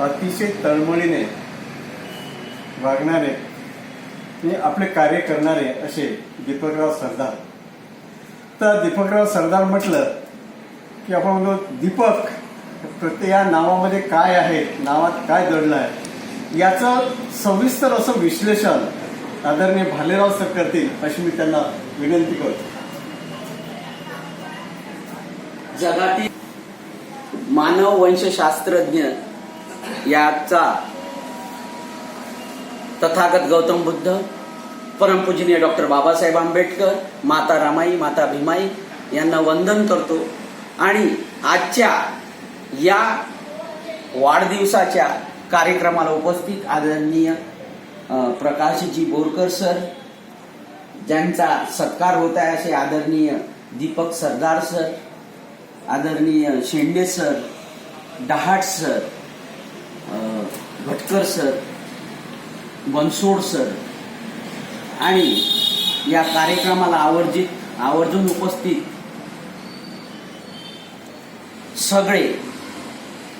अतिशय तळमळीने वागणारे आणि आपले कार्य करणारे असे दीपकराव सरदार. तर दीपकराव सरदार म्हटलं की आपण म्हणतो दीपक प्रत्येक या नावामध्ये काय आहे नावात काय दडलं आहे? याचं सविस्तर असं विश्लेषण आदरणीय भालेराव सर करतील अशी मी त्यांना विनंती करतो. जगातील मानव वंशशास्त्रज्ञ याचा तथागत गौतम बुद्ध परमपूजनीय डॉक्टर बाबासाहेब आंबेडकर माता रामाई माता भीमाई यांना वंदन करतो. आणि आजच्या या वाढदिवसाच्या कार्यक्रमाला उपस्थित आदरणीय प्रकाशजी बोरकर सर ज्यांचा सत्कार होत आहे असे आदरणीय दीपक सरदार सर आदरणीय Shende sir Dahat sir Bhatkar sir Bansod sir आणि या कार्यक्रमाला आवर्जित आवर्जून उपस्थित सगळे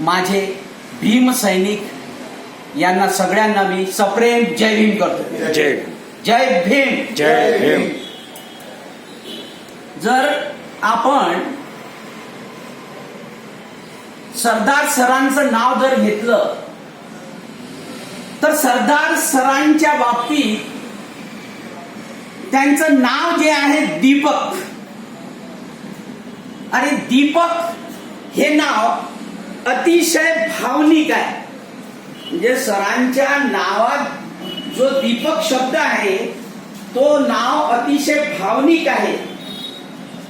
माझे भीम सैनिक यांना सगळ्यांना मी सप्रेम जय भीम करतो. जय. जय भीम. जय भीम. जर आपण सरदार सरांचं नाव जर घेतलं तर सरदार सरांच्या बाबतीत त्यांचं नाव जे आहे दीपक. आणि दीपक हे नाव अतिशय भावनिक आहे. म्हणजे सरांच्या नावात जो दीपक शब्द आहे तो नाव अतिशय भावनिक आहे.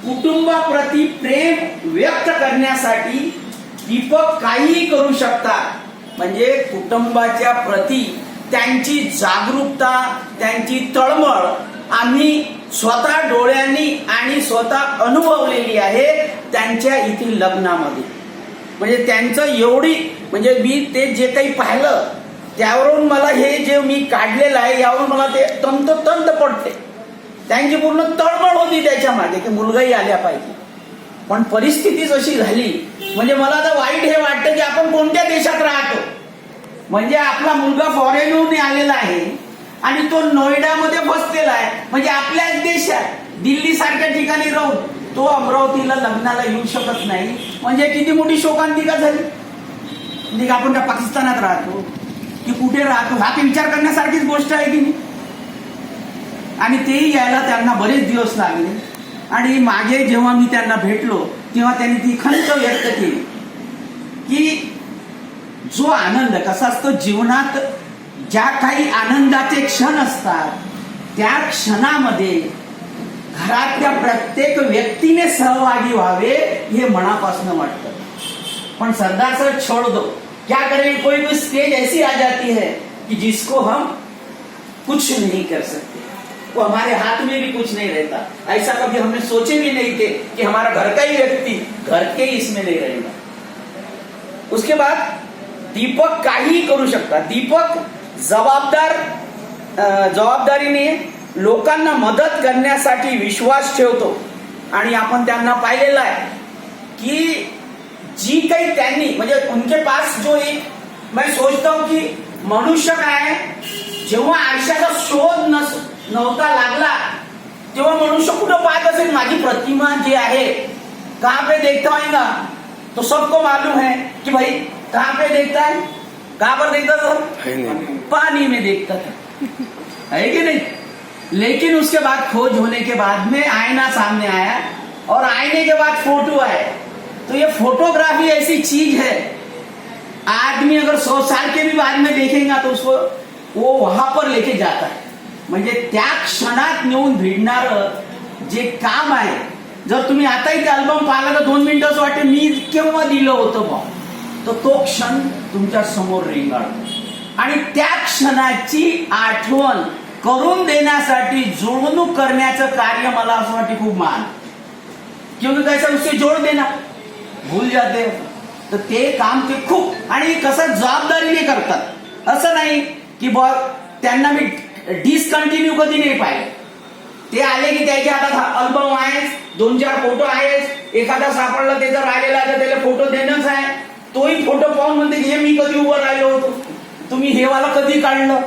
कुटुंबाप्रती प्रेम व्यक्त करण्यासाठी दीपक काहीही करू शकतात. म्हणजे कुटुंबाच्या प्रती त्यांची जागरूकता त्यांची तळमळ आम्ही स्वतः डोळ्यांनी आणि स्वतः अनुभवलेली आहे त्यांच्या येथील लग्नामध्ये. म्हणजे त्यांचं एवढी म्हणजे मी ते जे काही पाहिलं त्यावरून मला हे जे मी काढलेलं आहे यावरून मला ते तंतोतंत पडते. त्यांची पूर्ण तळमळ होती त्याच्यामागे की मुलगाही आल्या पाहिजे. पण परिस्थितीच अशी झाली म्हणजे मला तर वाईट हे वाटतं की आपण कोणत्या देशात राहतो. म्हणजे आपला मुलगा फॉरेनहून आलेला आहे आणि तो नोएडामध्ये बसलेला आहे. म्हणजे आपल्याच देशात दिल्ली सारख्या ठिकाणी राहून तो अमरावतीला लग्नाला येऊ शकत नाही. म्हणजे किती मोठी शोकांतिका झाली. म्हणजे आपण त्या पाकिस्तानात राहतो. की कुठे राहतो? हा विचार करण्यासारखीच गोष्ट आहे की नाही. आणि तेही यायला त्यांना बरेच दिवस लागले. आणि मागे जेव्हा मी त्यांना भेटलो तेव्हा त्यांनी ती खंत व्यक्त केली. की जो आनंद कसा असतो जीवनात ज्या काही आनंदाचे क्षण असतात त्या क्षणामध्ये घरातल्या प्रत्येक व्यक्तीने सहभागी व्हावे हे मनापासून वाटतं. पण सरदार सर छोड़ दो. क्या करें कोई भी स्टेज ऐसी आ जाती है कि जिसको हम कुछ नहीं कर सकते. वो हमारे हाथ में भी कुछ नहीं रहता। ऐसा कभी हमने सोचे भी नहीं थे कि हमारा घर का ही व्यक्ति घर के ही इसमें नहीं रहेगा। उसके बाद दीपक काही करू शकता। दीपक जबाबदार जबाबदारीने लोकांना मदत करण्यासाठी विश्वास ठेवतो आणि आपण त्यांना पाहिलेलं आहे की जी काही त्यांनी म्हणजे उनके पास जो एक मैं सोचता हूं की मनुष्य काय जेव्हा आयुष्याचा शोध नसतो नव्हता लागला. तेव्हा मनुष्य कुठं पाहत असेल? माझी प्रतिमा जी आहे कहाँ पे देखता होगा तो सबको मालूम है कि भाई कहाँ पे देखता है? कहाँ पर देखता था? पानी में देखता था। है कि नहीं? लेकिन उसके बाद खोज होने के बाद में आईना सामने आया और आईने के बाद फ़ोटो आए। तो ये फोटोग्राफी ऐसी चीज़ है। आदमी अगर सौ साल के भी बाद में देखेगा तो उसको वो वहाँ पर लेके जाता है। म्हणजे त्या क्षणात नेऊन भिडणार जे काम आहे जर तुम्ही आताही ते अल्बम पाहिला तर दोन मिनिटं असं वाटते मी केव्हा दिलं होतं बा तर तो क्षण तुमच्यासमोर रेंगाळतो. आणि त्या क्षणाची आठवण करून देण्यासाठी जुळवणूक करण्याचं कार्य मला असं वाटते खूप मान किंवा त्याच्या उससे जोड़ देना भूल जाते. तर ते काम ते खूप आणि कसं जबाबदारीने करतात. असं नाही की बॉ त्यांना मी डिसकंटिन्यू कधी नाही पाहिजे ते आले की त्याच्या हातात अल्बम आहेच दोन चार फोटो आहेच. एखादा सापडला त्याचा राहिलेला तर त्याला फोटो देणंच आहे. तोही फोटो पाहून म्हणते की हे मी कधी उभं राहिलो होतो? तुम्ही हे वाला कधी काढलं?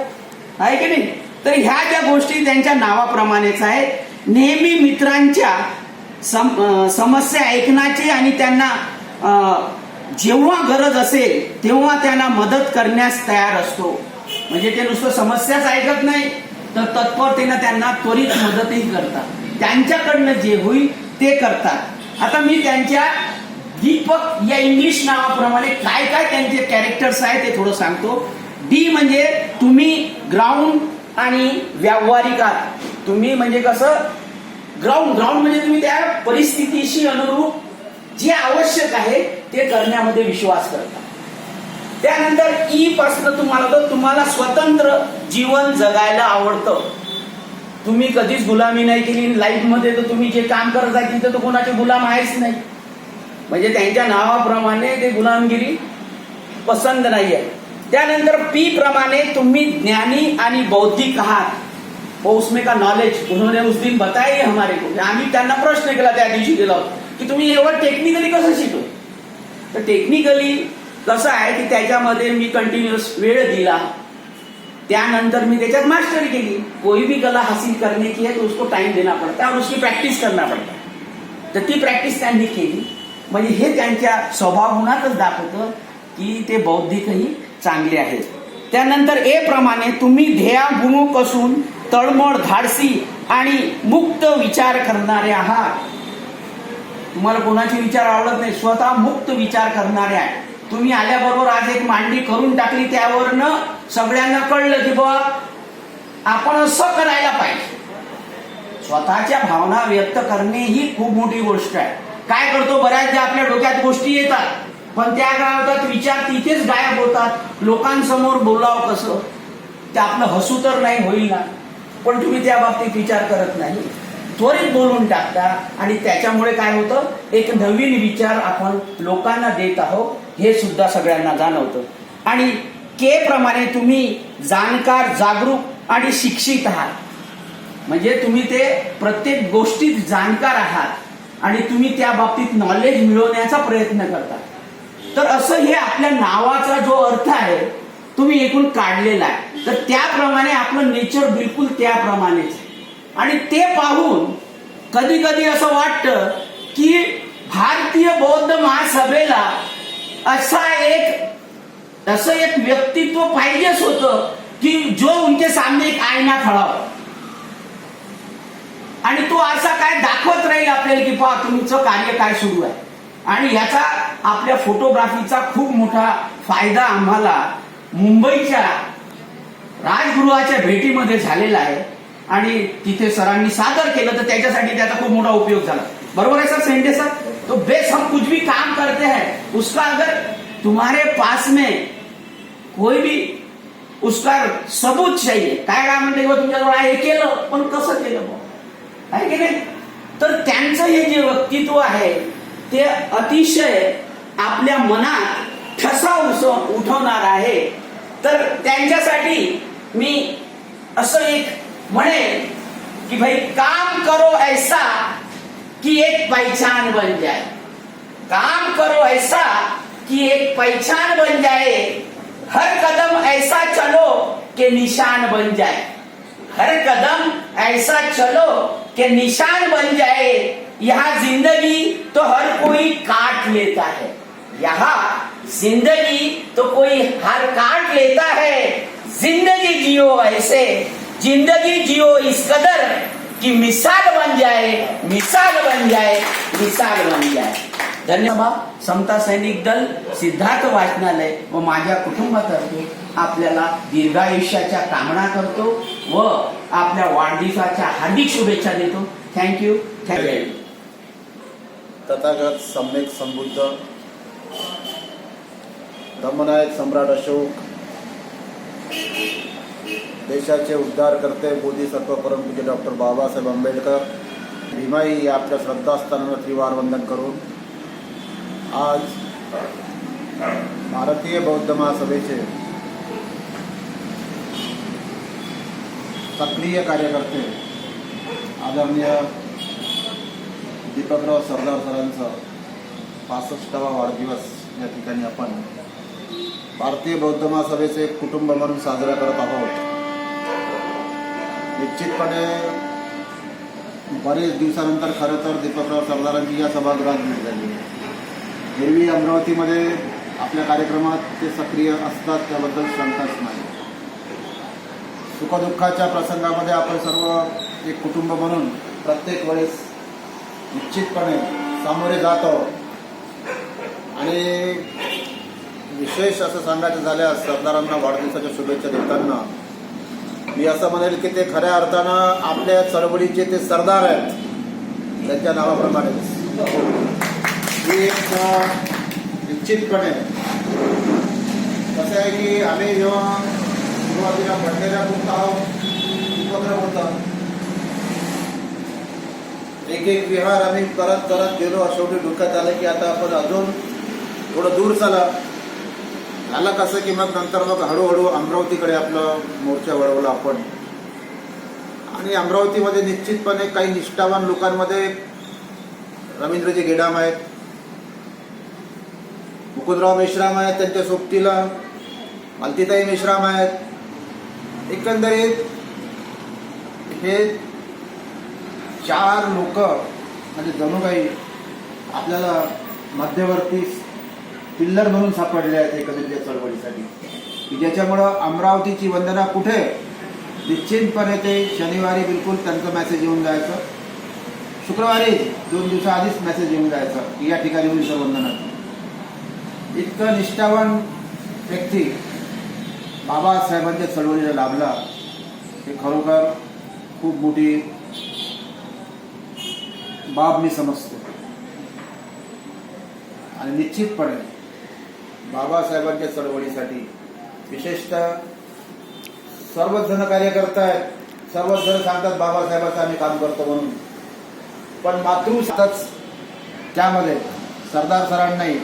आहे की नाही? तर ह्या ज्या गोष्टी त्यांच्या नावाप्रमाणेच आहेत. नेहमी मित्रांच्या सम समस्या ऐकण्याची आणि त्यांना जेव्हा गरज असेल तेव्हा त्यांना मदत करण्यास तयार असतो. म्हणजे ते नुसतं समस्याच ऐकत नाही तर तत्परतेनं त्यांना त्वरित मदतही करतात. त्यांच्याकडनं जे होईल ते करतात. आता मी त्यांच्या दीपक या इंग्लिश नावाप्रमाणे काय काय त्यांचे कॅरेक्टर्स आहेत ते थोडं सांगतो. डी म्हणजे तुम्ही ग्राउंड आणि व्यावहारिक आहात. तुम्ही म्हणजे कसं? ग्राउंड ग्राउंड म्हणजे तुम्ही त्या परिस्थितीशी अनुरूप जे आवश्यक आहे ते करण्यामध्ये विश्वास करता. त्यानंतर e ई पासून तुम्हाला तर तुम्हाला स्वतंत्र जीवन जगायला आवडतं. तुम्ही कधीच गुलामी नाही केली लाईफमध्ये तर तुम्ही जे काम करत आहे तिथे तर कोणाचे गुलाम आहेच नाही. म्हणजे त्यांच्या नावाप्रमाणे ते गुलामगिरी पसंत नाही आहे. त्यानंतर पी प्रमाणे तुम्ही ज्ञानी आणि बौद्धिक आहात. हो, वो उसमें का नॉलेज उन्होंने उस दिन बताया हमारे को. म्हणजे आम्ही त्यांना प्रश्न केला त्या दिवशी दिला की तुम्ही एवढं टेक्निकली कसं शिकलो तर टेक्निकली कसं आहे की त्याच्यामध्ये मी कंटिन्युअस वेळ दिला. त्यानंतर मी त्याच्यात मास्टरी केली. कोई भी कला हासिल करने की है तो उसको टाइम देना पड़ता है और उसकी प्रॅक्टिस करना पड़ता तर ती प्रॅक्टिस त्यांनी केली. म्हणजे हे त्यांच्या स्वभावगुणातच दाखवतं की ते बौद्धिकही चांगले आहेत. त्यानंतर ए प्रमाणे तुम्ही ध्येयाभिमुख असून तळमळ धाडसी आणि मुक्त विचार करणारे आहात. तुम्हाला कोणाचे विचार आवडत नाही? स्वतः मुक्त विचार करणारे आहे तुम्ही आल्याबरोबर आज एक मांडणी करून टाकली त्यावरनं सगळ्यांना कळलं की बा आपण असं करायला पाहिजे. स्वतःच्या भावना व्यक्त करणे ही खूप मोठी गोष्ट आहे. काय करतो बऱ्याचदा आपल्या डोक्यात गोष्टी येतात पण त्या काय होतात विचार तिथेच गायब होतात. लोकांसमोर बोलावं कसं? ते आपलं हसू तर नाही होईल ना. पण तुम्ही त्या बाबतीत विचार करत नाही. त्वरित बोलून टाकता आणि त्याच्यामुळे काय होतं? एक नवीन विचार आपण लोकांना देत आहोत हे सुद्धा सगळ्यांना जाणवतं. आणि के प्रमाणे तुम्ही जाणकार जागरूक आणि शिक्षित आहात. म्हणजे तुम्ही ते प्रत्येक गोष्टीत जाणकार आहात आणि तुम्ही त्या बाबतीत नॉलेज मिळवण्याचा प्रयत्न करता. तर असं हे आपल्या नावाचा जो अर्थ आहे तुम्ही एकूण काढलेला आहे. तर त्याप्रमाणे आपलं नेचर बिलकुल त्याप्रमाणेच आहे. आणि ते पाहून कधी कधी असं वाटतं की भारतीय बौद्ध महासभेला असा एक असं एक व्यक्तित्व पाहिजेच होतं की जो उनके सामने एक आयना खडा हो. आणि तो असा काय दाखवत राहील आपल्याला की पहा तुमचं कार्य काय सुरू आहे. आणि याचा आपल्या फोटोग्राफीचा खूप मोठा फायदा आम्हाला मुंबईच्या राजगृहाच्या भेटीमध्ये झालेला आहे. आणि तिथे सरांनी सादर केलं तर त्याच्यासाठी त्याचा खूप मोठा उपयोग झाला. बरोबर है सर सेंडे सर? तो बेस हम कुछ भी काम करते हैं उसका अगर तुम्हारे पास में कोई भी उसका सबूत चाहिए काय काय म्हणते किंवा तुमच्याजवळ हे केलं पण कसं केलं आहे की नाही? तर त्यांचं हे जे व्यक्तित्व आहे ते अतिशय आपल्या मनात ठसा उठवणार आहे. तर त्यांच्यासाठी मी असं एक म्हणेन की भाई, काम करो ऐसा कि एक पहचान बन जाए. काम करो ऐसा कि एक पहचान बन जाए. हर कदम ऐसा चलो कि निशान बन जाए. हर कदम ऐसा चलो कि निशान बन जाए. यहाँ ज़िंदगी तो हर कोई काट लेता है. यहाँ ज़िंदगी तो कोई हर काट लेता है. ज़िंदगी जियो ऐसे जिंदगी जियो इस कदर कि मिसाल बन जाए मिसाल बन जाए मिसाल बन जाए। धन्यवाद समता सैनिक दल सिद्धार्थ वाचनालय व माझ्या कुटुंबातर्फे आपल्याला दीर्घायुष्याच्या कामना करतो व आपल्या वाढदिवसाच्या हार्दिक शुभेच्छा देतो. थँक्यू थँक्यू तथागत सम्यक समृद्ध धम्मनायक सम्राट अशोक देशाचे उद्धारकर्ते बोधिसत्व परमपूज्य डॉक्टर बाबासाहेब आंबेडकर. भीमाई या आपल्या श्रद्धास्थानाला त्रिवार वंदन करून आज भारतीय बौद्ध महासभेचे सक्रिय कार्यकर्ते आदरणीय दीपकराव सरदार सरांचा पासष्टावा वाढदिवस या ठिकाणी आपण भारतीय बौद्ध महासभेचे एक कुटुंब म्हणून साजरा करत आहोत. निश्चितपणे बरेच दिवसानंतर खरं तर दीपकराव सरदारांची या सभागृहात भेट झाली. एरवी अमरावतीमध्ये आपल्या कार्यक्रमात ते सक्रिय असतात त्याबद्दल शंकाच नाही. सुखदुःखाच्या प्रसंगामध्ये आपण सर्व एक कुटुंब म्हणून प्रत्येक वेळेस निश्चितपणे सामोरे जात आहोत. आणि विशेष असं सांगायचं झाल्यास सरदारांना वाढदिवसाच्या शुभेच्छा देताना मी असं म्हणेल की ते खऱ्या अर्थानं आपल्या चळवळीचे ते सरदार आहेत. त्यांच्या नावाप्रमाणे. ही एक निश्चितपणे कसं आहे की आम्ही जेव्हा सुरुवातीला पडलेल्या खूप आहोत उपक्रम होता. एक एक विहार आम्ही करत करत गेलो शेवटी डोक्यात आलं की आता आपण अजून थोडं दूर चला. झालं कसं की मग नंतर मग हळूहळू अमरावतीकडे आपलं मोर्चा वळवला आपण. आणि अमरावतीमध्ये निश्चितपणे काही निष्ठावान लोकांमध्ये रवींद्रजी गेडाम आहेत मुकुंदराव मेश्राम आहेत त्यांच्या सोबतीला मालतीताई मेश्राम आहेत. एकंदरीत हे चार लोक म्हणजे जणू काही आपल्याला मध्यवर्ती पिल्लर म्हणून सापडले आहेत एकत्रित चळवळीसाठी. की ज्याच्यामुळं अमरावतीची वंदना कुठे? निश्चितपणे ते शनिवारी बिलकुल त्यांचं मेसेज येऊन जायचं. शुक्रवारी दोन दिवसाआधीच मेसेज येऊन जायचं की या ठिकाणी होईल इतकं निष्ठावान व्यक्ती बाबासाहेबांच्या चळवळीला लाभला. हे खरोखर खूप मोठी बाब मी समजतो. आणि निश्चितपणे बाबासाहेबांच्या चळवळीसाठी. विशेषतः सर्वच जण कार्य करतायत सर्वच जण सांगतात बाबासाहेबांचं आम्ही काम करतो म्हणून. पण मातृत्वच त्यामध्ये सरदार सरांनाही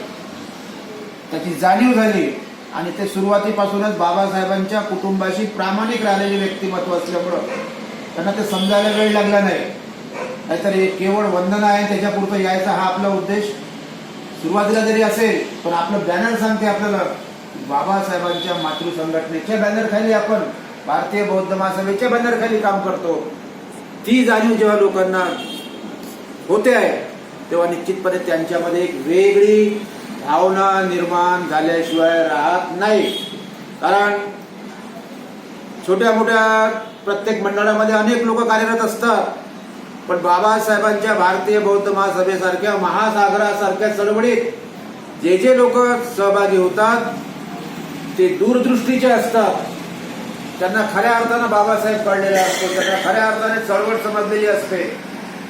त्याची जाणीव झाली आणि ते सुरुवातीपासूनच बाबासाहेबांच्या कुटुंबाशी प्रामाणिक राहिलेले व्यक्तिमत्व असल्यामुळं त्यांना ते समजायला वेळ लागला नाही. नाहीतर केवळ वंदना आहे त्याच्यापुरतं यायचा हा आपला उद्देश. सुरुवातीला जरी असेल पण आपलं बॅनर सांगते आपल्याला. बाबासाहेबांच्या मातृसंघटनेच्या बॅनरखाली बॅनर खाली आपण भारतीय बौद्ध महासभेच्या बॅनर खाली काम करतो. ती जाणीव जेव्हा लोकांना होते आहे तेव्हा निश्चितपणे त्यांच्यामध्ये एक वेगळी भावना निर्माण झाल्याशिवाय राहत नाही. कारण छोट्या मोठ्या प्रत्येक मंडळामध्ये अनेक लोक कार्यरत असतात. पण बाबासाहेबांच्या भारतीय बौद्ध महासभेसारख्या महासागरासारख्या चळवळीत जे जे लोक सहभागी होतात ते दूरदृष्टीचे असतात त्यांना खऱ्या अर्थानं बाबासाहेब कळलेले असतो त्यांना खऱ्या अर्थाने चळवळ समजलेली असते.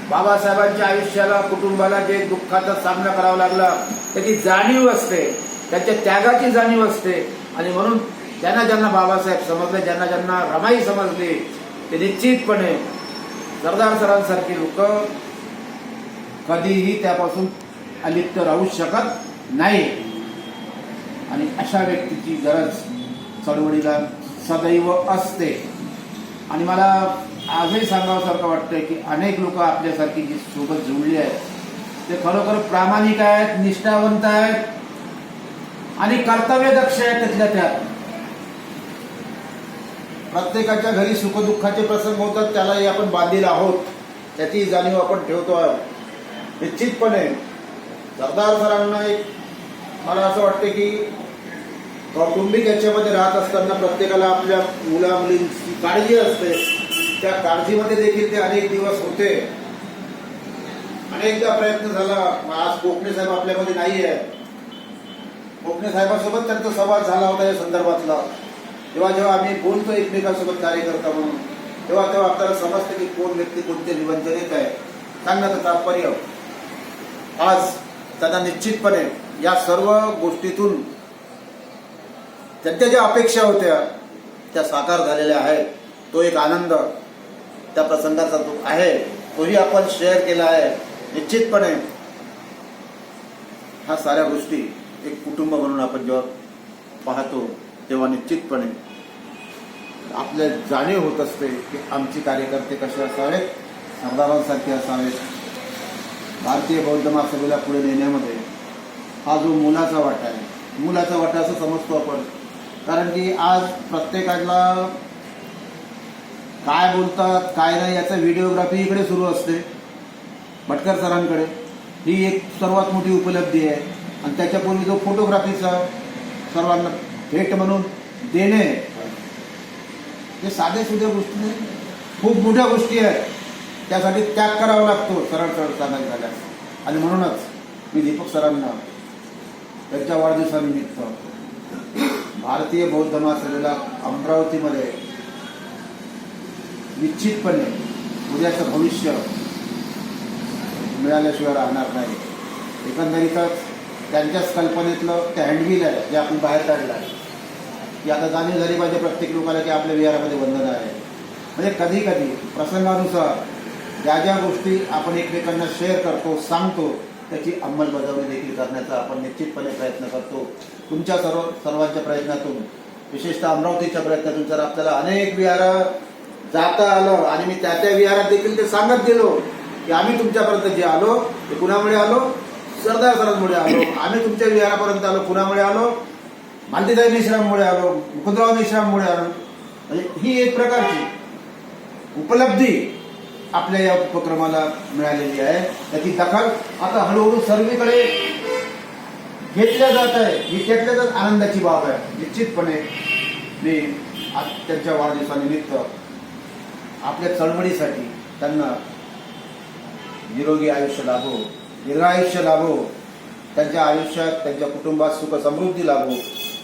बाबासाहेबांच्या आयुष्याला कुटुंबाला जे दुःखाचा सामना करावा लागला त्याची जाणीव असते त्याच्या त्यागाची जाणीव असते. आणि म्हणून ज्यांना ज्यांना बाबासाहेब समजले ज्यांना ज्यांना रमाई समजली ते निश्चितपणे सरदार सरांसारखी लोक कधीही त्यापासून अलिप्त राहू शकत नाही. आणि अशा व्यक्तीची गरज चळवळीला सदैव असते. आणि मला आजही सांगावसारखं वाटतंय की अनेक लोक आपल्यासारखी जी सोबत जुळली आहेत ते खरोखर प्रामाणिक आहेत निष्ठावंत आहेत आणि कर्तव्यदक्ष आहेत त्यातल्या त्यात. प्रत्येकाच्या घरी सुखदुःखाचे प्रसंग होतात त्यालाही आपण बांधील आहोत. त्याची जाणीव आपण ठेवतो आहोत निश्चितपणे सरदार सरांना एक मला असं वाटतं की कौटुंबिक याच्यामध्ये राहत असताना प्रत्येकाला आपल्या मुला मुलींची काळजी असते. त्या काळजीमध्ये देखील ते अनेक दिवस होते. अनेकदा प्रयत्न झाला आज कोकणे साहेब आपल्यामध्ये नाही आहे कोकणे साहेबांसोबत त्यांचा संवाद झाला होता या संदर्भातला. जेव्हा जेव्हा आम्ही बोलतो एकमेकांसोबत कार्यकर्ता म्हणून तेव्हा तेव्हा आपल्याला समजतं की कोण व्यक्ती कोणते निबंधनेत आहे. सांगण्याचं तात्पर्य आज त्यांना निश्चितपणे या सर्व गोष्टीतून त्यांच्या ज्या अपेक्षा होत्या त्या साकार झालेल्या आहेत. तो एक आनंद त्या प्रसंगाचा जो आहे. तोही आपण शेअर केला आहे. निश्चितपणे ह्या साऱ्या गोष्टी एक कुटुंब म्हणून आपण जेव्हा पाहतो तेव्हा निश्चितपणे आपल्या जाणीव होत असते की आमचे कार्यकर्ते कसे असावेत सरदारांसारखे असावेत. भारतीय बौद्ध महासभेला पुढे नेण्यामध्ये हा जो मुलाचा वाटा आहे मुलाचा वाटा असं समजतो आपण. कारण की आज प्रत्येकाला काय बोलतात काय नाही याचं व्हिडिओग्राफी इकडे सुरू असते भटकर सरांकडे. ही एक सर्वात मोठी उपलब्धी आहे. आणि त्याच्यापूर्वी जो फोटोग्राफीचा सर्वांना भेट म्हणून देणे हे साधे सुध्या गोष्टी नाही. खूप मोठ्या गोष्टी आहेत. त्यासाठी त्याग करावा लागतो सरळ सरळ चालत झाल्यास. आणि म्हणूनच मी दीपक सरांना त्यांच्या वाढदिवसानिमित्त भारतीय बौद्ध महासभेला अमरावतीमध्ये निश्चितपणे उद्याचं भविष्य मिळाल्याशिवाय राहणार नाही. एकंदरीतच त्यांच्याच कल्पनेतलं ते हँडबिल आहे जे आपण बाहेर काढलं आहे. की आता जाणीव झाली पाहिजे प्रत्येक लोकांना की आपल्या विहारामध्ये वंदन आहे म्हणजे कधी कधी प्रसंगानुसार ज्या ज्या गोष्टी आपण एकमेकांना शेअर करतो सांगतो त्याची अंमलबजावणी देखील करण्याचा आपण निश्चितपणे प्रयत्न करतो. तुमच्या सर्व सर्वांच्या प्रयत्नातून विशेषतः अमरावतीच्या प्रयत्नातून जर आपल्याला अनेक विहार जाता आलं आणि मी त्या त्या विहारात देखील ते सांगत गेलो की आम्ही तुमच्यापर्यंत जे आलो ते कुणामुळे आलो? सरदार सरांमुळे आलो. आम्ही तुमच्या विहारापर्यंत आलो कुणामुळे आलो? मालतीदाई मिश्राममुळे आलो मुकुंदराव मिश्राममुळे आलो. म्हणजे ही एक प्रकारची उपलब्धी आपल्या या उपक्रमाला मिळालेली आहे. त्याची दखल आता हळूहळू सर्वीकडे घेतल्या जात आहे. ही त्यातल्याच आनंदाची बाब आहे. निश्चितपणे मी आज त्यांच्या वाढदिवसानिमित्त आपल्या चळवळीसाठी त्यांना निरोगी आयुष्य लाभो दीर्घायुष्य लाभो त्यांच्या आयुष्यात त्यांच्या कुटुंबात सुख समृद्धी लाभो.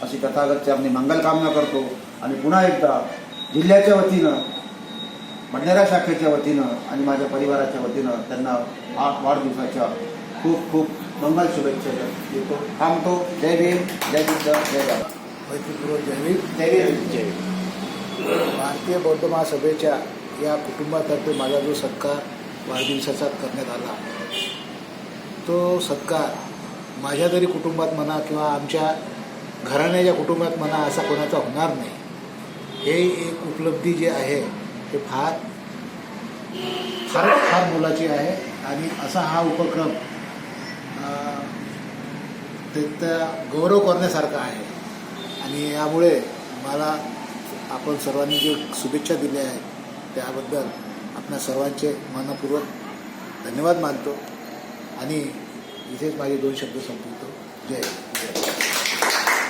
अशी तथागत चरणी मंगल कामना करतो. आणि पुन्हा एकदा जिल्ह्याच्या वतीनं भंडारा शाखेच्या वतीनं आणि माझ्या परिवाराच्या वतीनं त्यांना वाढदिवसाच्या खूप खूप मंगल शुभेच्छा देतो. थांबतो. जय भीम. जय बुद्ध. जय मैत्रीपूर्वक जय भीम. जय भीम. भारतीय बौद्ध महासभेच्या या कुटुंबातर्फे माझा जो सत्कार वाढदिवसाचा करण्यात आला तो सत्कार माझ्या तरी कुटुंबात म्हणा किंवा आमच्या घराण्याच्या कुटुंबात म्हणा असा कोणाचा होणार नाही हे एक उपलब्धी जी आहे ते फार फार फार मोलाची आहे. आणि असा हा उपक्रम ते त्या गौरव करण्यासारखा आहे. आणि यामुळे मला आपण सर्वांनी जे शुभेच्छा दिल्या आहेत त्याबद्दल आपल्या सर्वांचे मनपूर्वक धन्यवाद मानतो. आणि इथेच माझे दोन शब्द संपवतो. जय जय